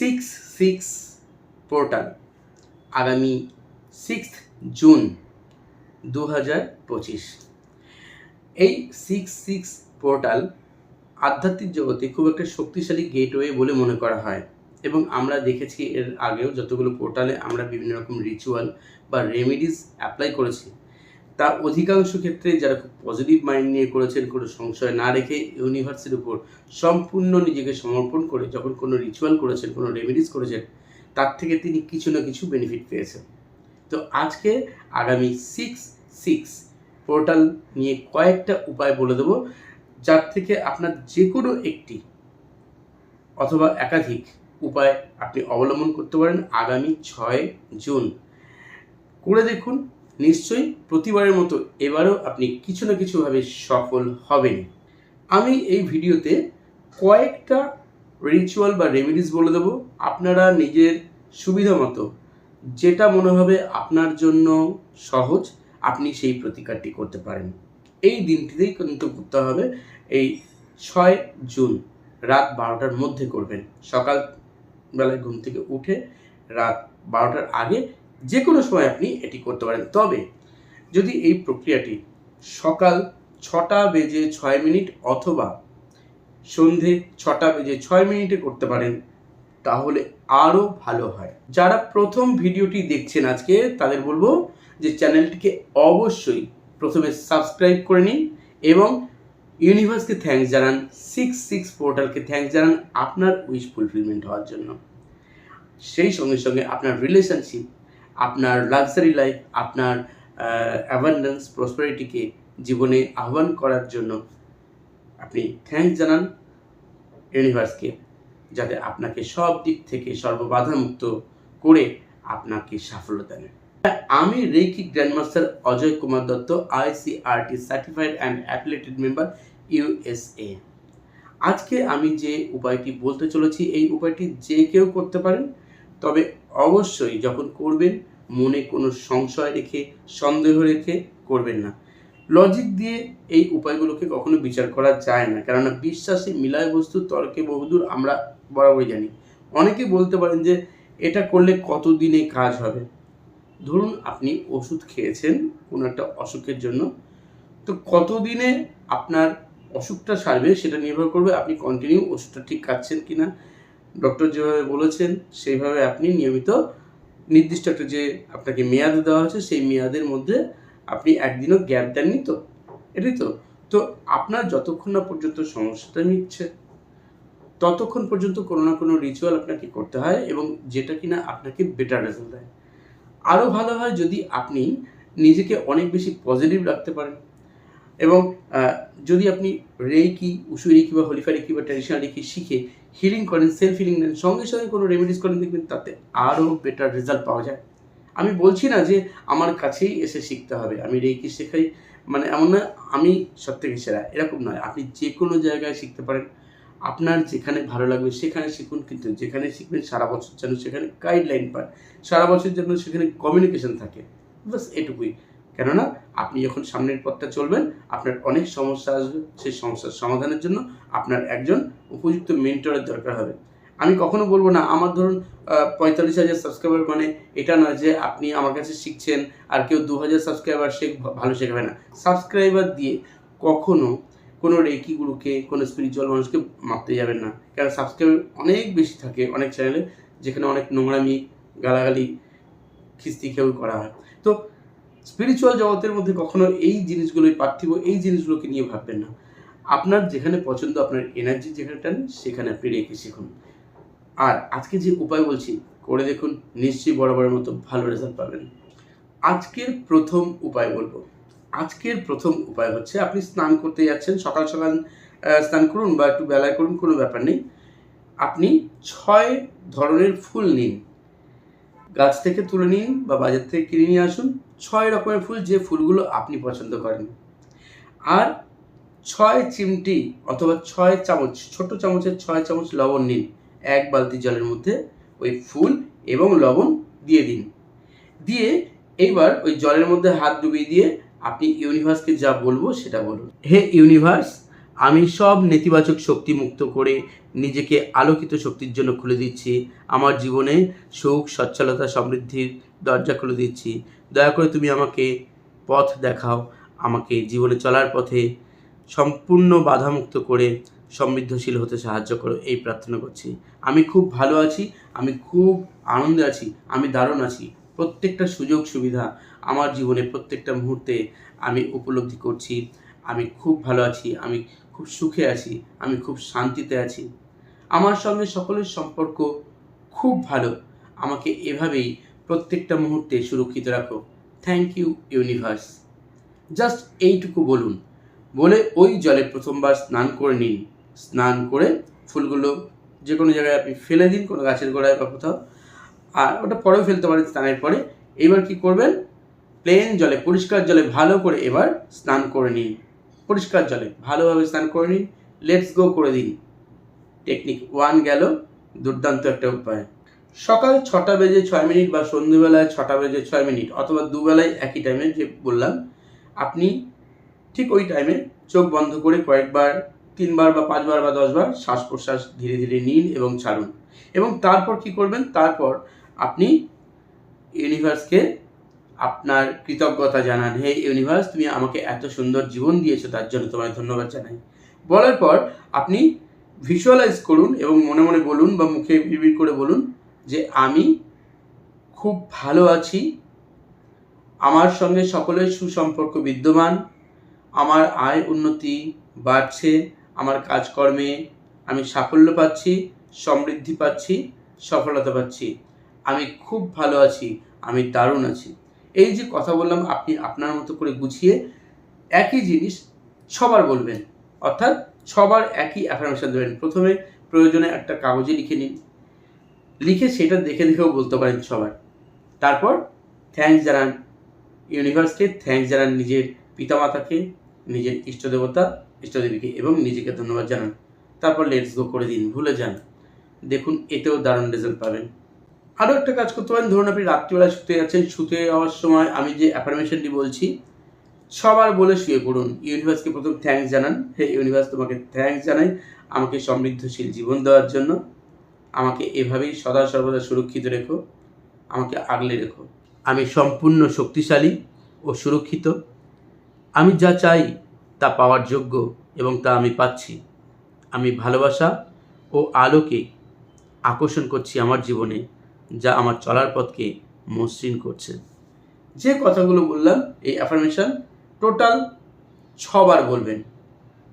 Six six portal আগামী six June দু হাজার পঁচিশ। এই সিক্স সিক্স পোর্টাল আধ্যাত্মিক জগতে খুব একটা শক্তিশালী গেটওয়ে বলে মনে করা হয় এবং আমরা দেখেছি এর আগেও যতগুলো পোর্টালে আমরা বিভিন্ন রকম রিচুয়াল বা রেমেডিস অ্যাপ্লাই করেছি। তা অধিকাংশ ক্ষেত্রে যারা খুব পজিটিভ মাইন্ড নিয়ে করেছেন, কোনো সংশয় না রেখে ইউনিভার্সের উপর সম্পূর্ণ নিজেকে সমর্পণ করে যখন কোনো রিচুয়াল করেছেন, কোনো রেমেডিস করেছেন, তার থেকে তিনি কিছু না কিছু বেনিফিট পেয়েছেন। তো আজকে আগামী সিক্স সিক্স পোর্টাল নিয়ে কয়েকটা উপায় বলে দেবো, যার থেকে আপনার যে কোনো একটি অথবা একাধিক উপায় আপনি অবলম্বন করতে পারেন আগামী ছয় জুন। করে দেখুন নিশ্চয়ই প্রতিবারের মতো এবারও আপনি কিছু না কিছুভাবে সফল হবেন। আমি এই ভিডিওতে কয়েকটা রিচুয়াল বা রেমেডিস বলে দেবো আপনারা নিজের সুবিধা মতো। যেটা মনে হবে আপনার জন্য সহজ, আপনি সেই প্রতিকারটি করতে পারেন। এই দিনটিতেই কিন্তু করতে হবে, এই ছয় জুন রাত বারোটার মধ্যে করবেন। সকাল বেলায় ঘুম থেকে উঠে রাত বারোটার আগে যে কোনো সময় আপনি এটি করতে পারেন। তবে যদি এই প্রক্রিয়াটি সকাল ছটা বেজে ছয় মিনিট অথবা সন্ধে ছটা বেজে ছয় মিনিটে করতে পারেন, তাহলে আরও ভালো হয়। যারা প্রথম ভিডিওটি দেখছেন আজকে, তাদের বলব যে চ্যানেলটিকে অবশ্যই প্রথমে সাবস্ক্রাইব করে নিন এবং ইউনিভার্সকে থ্যাঙ্কস জানান, সিক্স সিক্স পোর্টালকে থ্যাঙ্কস জানান আপনার উইশ ফুলফিলমেন্ট হওয়ার জন্য। সেই সঙ্গে সঙ্গে আপনার রিলেশনশিপ আপনার লাক্সারি লাইফ আপনার অ্যাভান্ডেন্স প্রসপারিটিকে জীবনে আহ্বান করার জন্য আপনি থ্যাঙ্কস জানান ইউনিভার্সকে যাতে আপনাকে সব দিক থেকে সর্ববাধামুক্ত করে আপনাকে সাফল্য দেন। আমি reiki grandmaster Ajay Kumar Dutta ICRT certified and affiliated member USA আজকে আমি যে উপায়টি বলতে চলেছি, এই উপায়টি যে কেউ করতে পারেন, তবে অবশ্যই যখন করবেন, মনে কোনো সংশয় রেখে, সন্দেহ রেখে করবেন না। লজিক দিয়ে এই উপায়গুলোকে কখনো বিচার করা যায় না। কেননা বিশ্বাসে মিলায় বস্তু তর্কে বহুদূর আমরা বরাবরই জানি। অনেকে বলতে পারেন যে, এটা করলে কতদিনে কাজ হবে? ধরুন আপনি ওষুধ খেয়েছেন কোনো একটা অসুখের জন্য। তো কতদিনে আপনার অসুখটা সারবে সেটা নির্ভর করবে আপনি কন্টিনিউ ওষুধটা ঠিক খাচ্ছেন কি না ডক্টর যেভাবে বলেছেন, সেইভাবে আপনি নিয়মিত নির্দিষ্ট একটা যে আপনাকে মেয়াদ দেওয়া হয়েছে, সেই মেয়াদের মধ্যে আপনি একদিনও গ্যাপ দেননি তো? এটাই তো। তো আপনার যতক্ষণ না পর্যন্ত সমস্যাটা মিটছে, ততক্ষণ পর্যন্ত কোনো না কোনো রিচুয়াল আপনাকে করতে হয় এবং যেটা কিনা আপনাকে বেটার রেজাল্ট দেয়। আরও ভালো হয় যদি আপনি নিজেকে অনেক বেশি পজিটিভ রাখতে পারেন এবং যদি আপনি রেকি রেকি বা হলিফা রেকি বা ট্র্যাডিশনাল রেকি শিখে হিলিং করেন সেলফ হিলিং নেন, সঙ্গে সঙ্গে কোনো রেমেডিস করেন, দেখবেন তাতে আরও বেটার রেজাল্ট পাওয়া যায়। আমি বলছি না যে আমার কাছেই এসে শিখতে হবে, আমি রেকি শেখাই মানে এমন না, আমি সব থেকে সেরা, এরকম নয়। আপনি যে কোনো জায়গায় শিখতে পারেন, আপনার যেখানে ভালো লাগবে সেখানে শিখুন, কিন্তু যেখানে শিখবেন সারা বছর যেন সেখানে গাইডলাইন পান, সারা বছর যেন সেখানে কমিউনিকেশন থাকে বাস এটুকুই। কেননা আপনি যখন সামনের পথটা চলবেন, আপনার অনেক সমস্যা আসবে। সেই সমস্যার সমাধানের জন্য আপনার একজন উপযুক্ত মেন্টরের দরকার হবে। আমি কখনো বলব না, আমার ধরুন পঁয়তাল্লিশ হাজার সাবস্ক্রাইবার মানে এটা নয় যে আপনি আমার কাছে শিখছেন আর কেউ দু হাজার সাবস্ক্রাইবার সে ভালো শেখাবে না। সাবস্ক্রাইবার দিয়ে কখনো কোনো রেকিগুলোকে, কোনো স্পিরিচুয়াল মানুষকে মাপতে যাবেন না। কারণ সাবস্ক্রাইবার অনেক বেশি থাকে অনেক চ্যানেলে যেখানে অনেক নোংরামি, গালাগালি, খিস্তি খেউ করা হয়। তো স্পিরিচুয়াল জগতের মধ্যে কখনো এই জিনিসগুলোই পার্থিব, এই জিনিসগুলোকে নিয়ে ভাববেন না। আপনার যেখানে পছন্দ, আপনার এনার্জি যেখানে টান, সেখানে আপনি রেখে শিখুন। আর আজকে যে উপায় বলছি, করে দেখুন, নিশ্চয়ই বরাবরের মতো ভালো রেজাল্ট পাবেন। আজকের প্রথম উপায় বলব। আজকের প্রথম উপায় হচ্ছে, আপনি স্নান করতে যাচ্ছেন, সকাল সকাল স্নান করুন বা একটু বেলায় করুন, কোনো ব্যাপার নেই। আপনি ছয় ধরনের ফুল নিন। গাছ থেকে তুলে নিন বা বাজার থেকে কিনে নিয়ে আসুন। ছয় রকমের ফুল যে ফুলগুলো আপনি পছন্দ করেন। আর ছয় চিমটি অথবা ছয় চামচ, ছোট চামচের ছয় চামচ লবণ নিন। এক বালতি জলের মধ্যে ওই ফুল এবং লবণ দিয়ে দিন। দিয়ে এইবার ওই জলের মধ্যে হাত ডুবিয়ে দিয়ে আপনি ইউনিভার্সকে যা বলব সেটা বলুন। হে ইউনিভার্স, আমি সব নেতিবাচক শক্তি মুক্ত করে নিজেকে আলোকিত শক্তির জন্য খুলে দিচ্ছি। আমার জীবনে সুখ, সচ্ছলতা, সমৃদ্ধির দরজা খুলে দিচ্ছি। দয়া করে তুমি আমাকে পথ দেখাও, আমাকে জীবনে চলার পথে সম্পূর্ণ বাধামুক্ত করে সমৃদ্ধশীল হতে সাহায্য করো, এই প্রার্থনা করছি। আমি খুব ভালো আছি, আমি খুব আনন্দে আছি, আমি দারুণ আছি। প্রত্যেকটা সুযোগ সুবিধা আমার জীবনে প্রত্যেকটা মুহূর্তে আমি উপলব্ধি করছি। আমি খুব ভালো আছি, আমি খুব সুখে আছি, আমি খুব শান্তিতে আছি। আমার সঙ্গে সকলের সম্পর্ক খুব ভালো। আমাকে এভাবেই প্রত্যেকটা মুহূর্তে সুরক্ষিত রাখো। থ্যাংক ইউ ইউনিভার্স জাস্ট এইটুকু বলুন। বলে ওই জলে প্রথমবার স্নান করে নিন। স্নান করে ফুলগুলো যে কোনো জায়গায় আপনি ফেলে দিন, কোনো গাছের গোড়ায় বা কোথাও। আর ওটা পরেও ফেলতে পারেন স্নানের পরে। এবার কি করবেন? প্লেন জলে, পরিষ্কার জলে ভালো করে এবার স্নান করে নিন। পরিষ্কার জলে ভালোভাবে স্নান করে নিন। লেটস গো করে দিন। টেকনিক ওয়ান গেল। দুর্দান্ত একটা উপায়। সকাল ছটা বেজে ছয় মিনিট বা সন্ধ্যেবেলায় ছটা বেজে ছয় মিনিট অথবা দুবেলায় একই টাইমে যে বললাম, আপনি ঠিক ওই টাইমে চোখ বন্ধ করে কয়েকবার, তিনবার বা পাঁচবার বা দশবার শ্বাস প্রশ্বাস ধীরে ধীরে নিন এবং ছাড়ুন। এবং তারপর কি করবেন? তারপর আপনি ইউনিভার্সকে আপনার কৃতজ্ঞতা জানান, হে ইউনিভার্স তুমি আমাকে এত সুন্দর জীবন দিয়েছ, তার জন্য তোমায় ধন্যবাদ জানাই। বলার পর আপনি ভিজুয়ালাইজ করুন এবং মনে মনে বলুন বা মুখে বিড়বিড় করে বলুন যে আমি খুব ভালো আছি। আমার সঙ্গে সকলের সুসম্পর্ক বিদ্যমান। আমার আয় উন্নতি বাড়ছে। আমার কাজকর্মে আমি সাফল্য পাচ্ছি, সমৃদ্ধি পাচ্ছি, সফলতা পাচ্ছি। আমি খুব ভালো আছি, আমি দারুণ আছি। এই যে কথা বললাম, আপনি আপনার মতো করে গুছিয়ে একই জিনিস সবার বলবেন। অর্থাৎ সবার একই অ্যাফার্মেশন দেবেন। প্রথমে প্রয়োজনে একটা কাগজে লিখে নিন। লিখে সেটা দেখে দেখেও বলতে পারেন সবার তারপর থ্যাঙ্কস জানান ইউনিভার্সকে থ্যাংকস জানান নিজের পিতামাতাকে, নিজের ইষ্ট দেবতা ইষ্টদেবীকে এবং নিজেকে ধন্যবাদ জানান। তারপর লেটস গো করে দিন, ভুলে যান। দেখুন, এতেও দারুণ রেজাল্ট পাবেন। আরও একটা কাজ করতে পারেন, ধরুন আপনি রাত্রিবেলা শুতে যাচ্ছেন, শুতে যাওয়ার সময় আমি যে অ্যাফার্মেশনটি বলছি, সবার বলে শুয়ে পড়ুন। ইউনিভার্সকে প্রথম থ্যাঙ্কস জানান। হে ইউনিভার্স তোমাকে থ্যাঙ্কস জানাই। আমাকে সমৃদ্ধশীল জীবন দেওয়ার জন্য। আমাকে এভাবেই সদা সর্বদা সুরক্ষিত রেখো, আমাকে আগলে রেখো। আমি সম্পূর্ণ শক্তিশালী ও সুরক্ষিত। আমি যা চাই তা পাওয়ার যোগ্য এবং তা আমি পাচ্ছি। আমি ভালোবাসা ও আলোকে আকর্ষণ করছি আমার জীবনে, যা আমার চলার পথকে মসৃণ করছে। যে কথাগুলো বললাম, এই অ্যাফার্মেশন টোটাল ছবার বলবেন।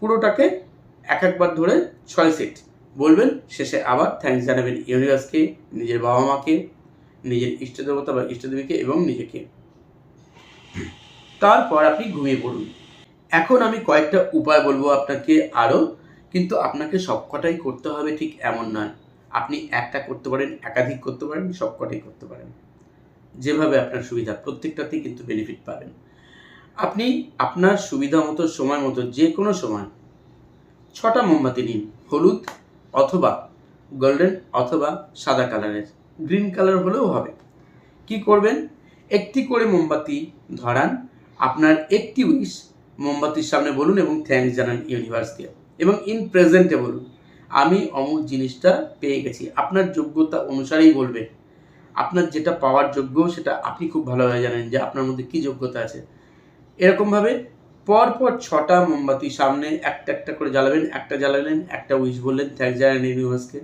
পুরোটাকে এক একবার ধরে ছয় সেট বলবেন, শেষে আবার থ্যাঙ্কস জানাবেন ইউনিভার্সকে, নিজের বাবা মাকে, নিজের ইষ্টদেবতা বা ইষ্টদেবীকে এবং নিজেকে। তারপর আপনি ঘুমিয়ে পড়ুন। এখন আমি কয়েকটা উপায় বলব আপনাকে আরও, কিন্তু আপনাকে সবকটাই করতে হবে ঠিক এমন নয়। আপনি একটা করতে পারেন, একাধিক করতে পারেন, সবকটাই করতে পারেন। যেভাবে আপনার সুবিধা, প্রত্যেকটাতেই কিন্তু বেনিফিট পাবেন। আপনি আপনার সুবিধা মতো, সময় মতো, যে কোনো সময়, ছটা মোমবাতি নিন, হলুদ অথবা গোল্ডেন অথবা সাদা কালারের গ্রিন কালার হলেও হবে। কি করবেন? একটি করে মোমবাতি ধরান। আপনার একটি উইশ মোমবাতির সামনে বলুন এবং থ্যাঙ্কস জানান ইউনিভার্সকে এবং ইন প্রেজেন্টে বলুন, আমি অমুক জিনিসটা পেয়ে গেছি। আপনার যোগ্যতা অনুসারেই বলবেন। আপনার যেটা পাওয়ার যোগ্য সেটা আপনি খুব ভালোভাবে জানেন যে আপনার মধ্যে কী যোগ্যতা আছে। এরকমভাবে পরপর ছটা মোমবাতি সামনে একটা একটা করে জ্বালাবেন, একটা জ্বালালেন, একটা উইশ বললেন থ্যাঙ্কস জানালেন ইউনিভার্সকে।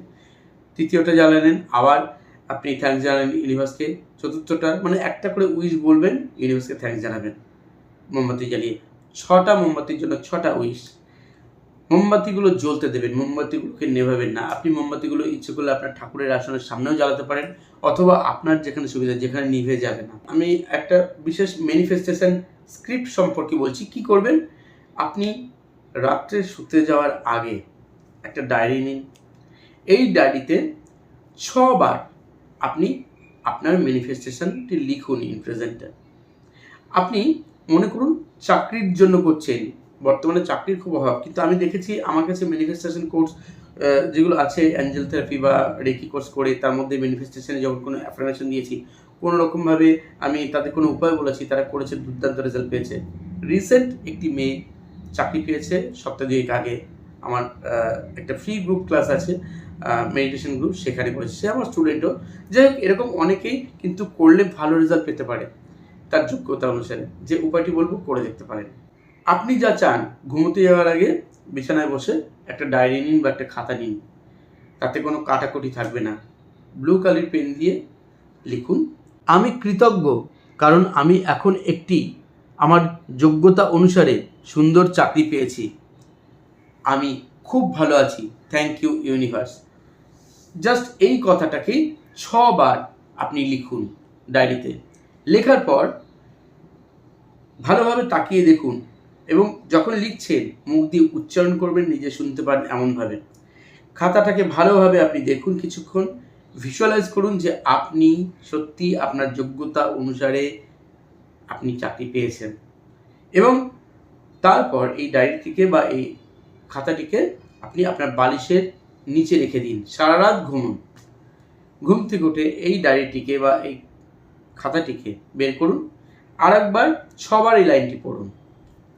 তৃতীয়টা জ্বালালেন, আবার আপনি থ্যাঙ্কস জানালেন ইউনিভার্সকে। চতুর্থটা মানে একটা করে উইশ বলবেন, ইউনিভার্সকে থ্যাঙ্কস জানাবেন। মোমবাতি জ্বালিয়ে, ছটা মোমবাতির জন্য ছটা উইশ। মোমবাতিগুলো জ্বলতে দেবেন, মোমবাতিগুলোকে নেভাবেন না। আপনি মোমবাতিগুলো ইচ্ছে করলে আপনার ঠাকুরের আসনের সামনেও জ্বালাতে পারেন, অথবা আপনার যেখানে সুবিধা, যেখানে নিভে যাবে না। আমি একটা বিশেষ ম্যানিফেস্টেশন স্ক্রিপ্ট সম্পর্কে বলছি, কি করবেন? আপনি রাত্রে শুতে যাওয়ার আগে একটা ডায়েরি নিন। এই ডায়েরিতে ছবার আপনি আপনার ম্যানিফেস্টেশনটি লিখুন ইন প্রেজেন্টে আপনি মনে করুন চাকরির জন্য করছেন, বর্তমানে চাকরির খুব অভাব, কিন্তু আমি দেখেছি আমার কাছে ম্যানিফেস্টেশন কোর্স যেগুলো আছে অ্যাঞ্জেল থেরাপি বা রেকি কোর্স করে, তার মধ্যে ম্যানিফেস্টেশনে যখন কোনো অ্যাফার্মেশন দিয়েছি কোনো রকমভাবে আমি তাদের কোনো উপায় বলেছি, তারা করেছে, দুর্দান্ত রেজাল্ট পেয়েছে। রিসেন্ট একটি মেয়ে চাকরি পেয়েছে সপ্তাহ দুয়েক আগে আমার একটা ফ্রি গ্রুপ ক্লাস আছে মেডিটেশন গ্রুপ সেখানে করেছে। সে আমার স্টুডেন্টও যাই হোক, এরকম অনেকেই কিন্তু করলে ভালো রেজাল্ট পেতে পারে তার যোগ্যতা অনুসারে। যে উপায়টি বলব, করে দেখতে পারেন। আপনি যা চান, ঘুমোতে যাওয়ার আগে বিছানায় বসে একটা ডায়েরি নিন বা একটা খাতা নিন। তাতে কোনো কাটাকুটি থাকবে না। ব্লু কালার পেন দিয়ে লিখুন আমি কৃতজ্ঞ কারণ আমি এখন একটি আমার যোগ্যতা অনুসারে সুন্দর চাকরি পেয়েছি। আমি খুব ভালো আছি। থ্যাংক ইউ ইউনিভার্স জাস্ট এই কথাটাকে ছবার আপনি লিখুন ডায়েরিতে। লেখার পর ভালোভাবে তাকিয়ে দেখুন এবং যখন লিখছেন, মুখ দিয়ে উচ্চারণ করবেন, নিজে শুনতে পারেন এমনভাবে। খাতাটাকে ভালোভাবে আপনি দেখুন কিছুক্ষণ। ভিজুয়ালাইজ করুন যে আপনি সত্যি আপনার যোগ্যতা অনুসারে আপনি চাকরি পেয়েছেন। এবং তারপর এই ডায়েরিটিকে বা এই খাতাটিকে আপনি আপনার বালিশের নিচে রেখে দিন। সারা রাত ঘুমুন। ঘুম থেকে উঠে এই ডায়েরিটিকে বা এই খাতাটিকে বের করুন। আর একবার ছবার এই লাইনটি পড়ুন।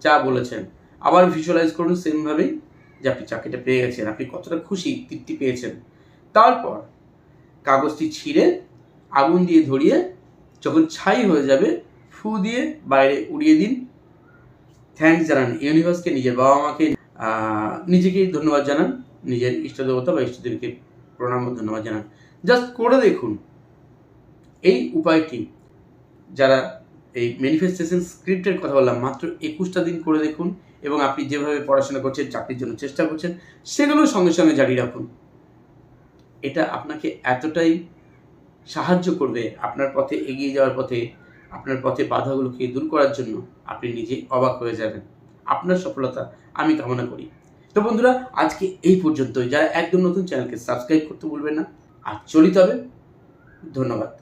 যা বলেছেন। আবার ভিজুয়ালাইজ করুন সেমভাবেই যে আপনি চাকরিটা পেয়ে গেছেন। আপনি কতটা খুশি, তৃপ্তি পেয়েছেন। তারপর কাগজটি ছিঁড়ে আগুন দিয়ে ধরিয়ে যখন ছাই হয়ে যাবে, ফু দিয়ে বাইরে উড়িয়ে দিন। থ্যাঙ্কস জানান। ইউনিভার্সকে নিজের বাবা মাকে নিজেকেই ধন্যবাদ জানান। নিজের ইষ্টদেবতা বা ইষ্টদেবীকে প্রণাম ধন্যবাদ জানান। জাস্ট করে দেখুন। এই উপায়টি, যারা এই ম্যানিফেস্টেশন স্ক্রিপ্টের কথা বললাম, মাত্র একুশটা দিন করে দেখুন এবং আপনি যেভাবে পড়াশোনা করছেন, চাকরির জন্য চেষ্টা করছেন, সেগুলো সঙ্গে সঙ্গে জারি রাখুন। এটা আপনাকে এতটাই সাহায্য করবে আপনার পথে এগিয়ে যাওয়ার পথে, আপনার পথে বাধাগুলোকে দূর করার জন্য আপনি নিজে অবাক হয়ে যাবেন। আপনার সফলতা আমি কামনা করি। তো বন্ধুরা, আজকে এই পর্যন্তই। যারা একদম নতুন চ্যানেলকে সাবস্ক্রাইব করতে ভুলবেন না। আর চলিত হবে। ধন্যবাদ।